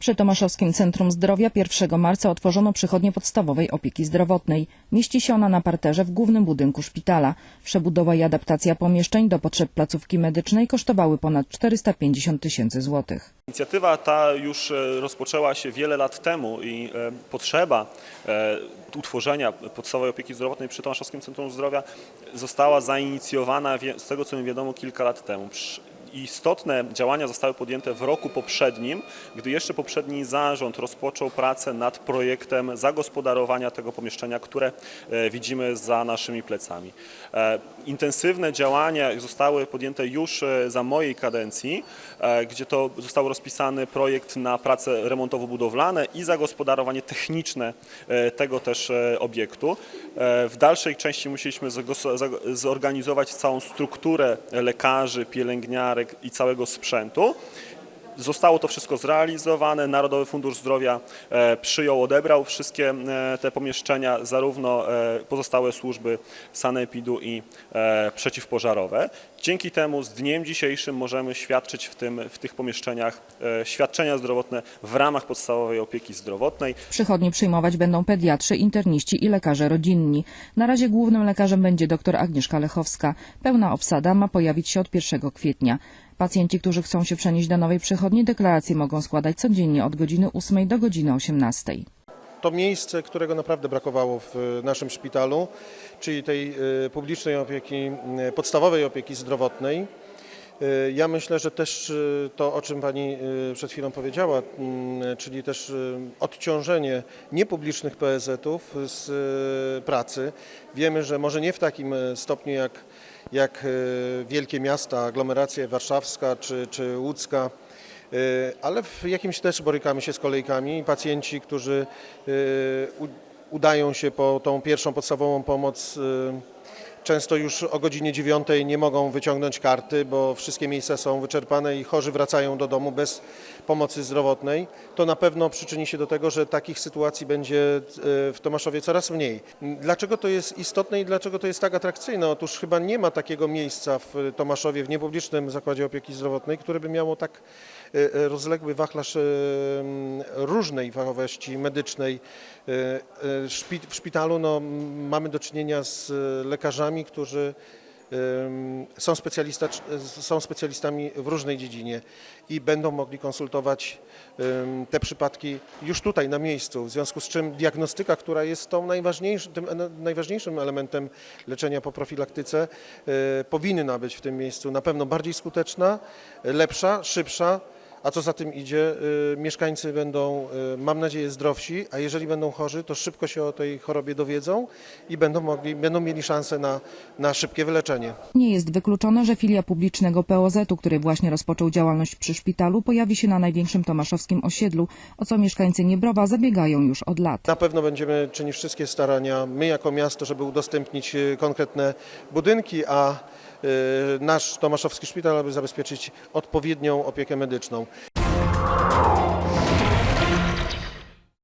Przy Tomaszowskim Centrum Zdrowia 1 marca otworzono przychodnię podstawowej opieki zdrowotnej. Mieści się ona na parterze w głównym budynku szpitala. Przebudowa i adaptacja pomieszczeń do potrzeb placówki medycznej kosztowały ponad 450 tysięcy złotych. Inicjatywa ta już e, rozpoczęła się wiele lat temu i e, potrzeba e, utworzenia podstawowej opieki zdrowotnej przy Tomaszowskim Centrum Zdrowia została zainicjowana, z tego co mi wiadomo, kilka lat temu. Istotne działania zostały podjęte w roku poprzednim, gdy jeszcze poprzedni zarząd rozpoczął pracę nad projektem zagospodarowania tego pomieszczenia, które e, widzimy za naszymi plecami. E, Intensywne działania zostały podjęte już e, za mojej kadencji, gdzie to został rozpisany projekt na prace remontowo-budowlane i zagospodarowanie techniczne tego też obiektu. W dalszej części musieliśmy zorganizować całą strukturę lekarzy, pielęgniarek i całego sprzętu. Zostało to wszystko zrealizowane. Narodowy Fundusz Zdrowia e, przyjął, odebrał wszystkie e, te pomieszczenia, zarówno e, pozostałe służby sanepidu i przeciwpożarowe. Dzięki temu z dniem dzisiejszym możemy świadczyć w, tym, w tych pomieszczeniach świadczenia zdrowotne w ramach podstawowej opieki zdrowotnej. Przychodnie przyjmować będą pediatrzy, interniści i lekarze rodzinni. Na razie głównym lekarzem będzie dr Agnieszka Lechowska. Pełna obsada ma pojawić się od 1 kwietnia. Pacjenci, którzy chcą się przenieść do nowej przychodni, deklaracje mogą składać codziennie od godziny 8 do godziny 18. to miejsce, którego naprawdę brakowało w naszym szpitalu, czyli tej y, publicznej opieki, y, podstawowej opieki zdrowotnej. Y, Ja myślę, że też y, to, o czym Pani y, przed chwilą powiedziała, mm, czyli też odciążenie niepublicznych PSZ-ów z pracy. Wiemy, że może nie w takim stopniu jak, jak wielkie miasta, aglomeracja warszawska czy, czy łódzka, ale w jakimś też borykamy się z kolejkami. Pacjenci, którzy udają się po tą pierwszą podstawową pomoc, często już o godzinie 9 nie mogą wyciągnąć karty, bo wszystkie miejsca są wyczerpane i chorzy wracają do domu bez pomocy zdrowotnej. To na pewno przyczyni się do tego, że takich sytuacji będzie y, w Tomaszowie coraz mniej. Dlaczego to jest istotne i dlaczego to jest tak atrakcyjne? Otóż chyba nie ma takiego miejsca w Tomaszowie, w niepublicznym zakładzie opieki zdrowotnej, które by miało tak y, y, rozległy wachlarz różnej fachowości medycznej. W szpitalu no, mamy do czynienia z y, którzy są, specjalista, są specjalistami w różnej dziedzinie i będą mogli konsultować te przypadki już tutaj na miejscu, w związku z czym diagnostyka, która jest tą najważniejszym, tym najważniejszym elementem leczenia po profilaktyce, y, powinna być w tym miejscu na pewno bardziej skuteczna, lepsza, szybsza, a co za tym idzie, y, mieszkańcy będą, y, mam nadzieję, zdrowsi, a jeżeli będą chorzy, to szybko się o tej chorobie dowiedzą i będą, mogli, będą mieli szansę na, na szybkie wyleczenie. Nie jest wykluczone, że filia publicznego POZ-u, który właśnie rozpoczął działalność przy szpitalu, pojawi się na największym tomaszowskim osiedlu, o co mieszkańcy Niebrowa zabiegają już od lat. Na pewno będziemy czynić wszystkie starania, my jako miasto, żeby udostępnić y, konkretne budynki, a nasz Tomaszowski Szpital, aby zabezpieczyć odpowiednią opiekę medyczną.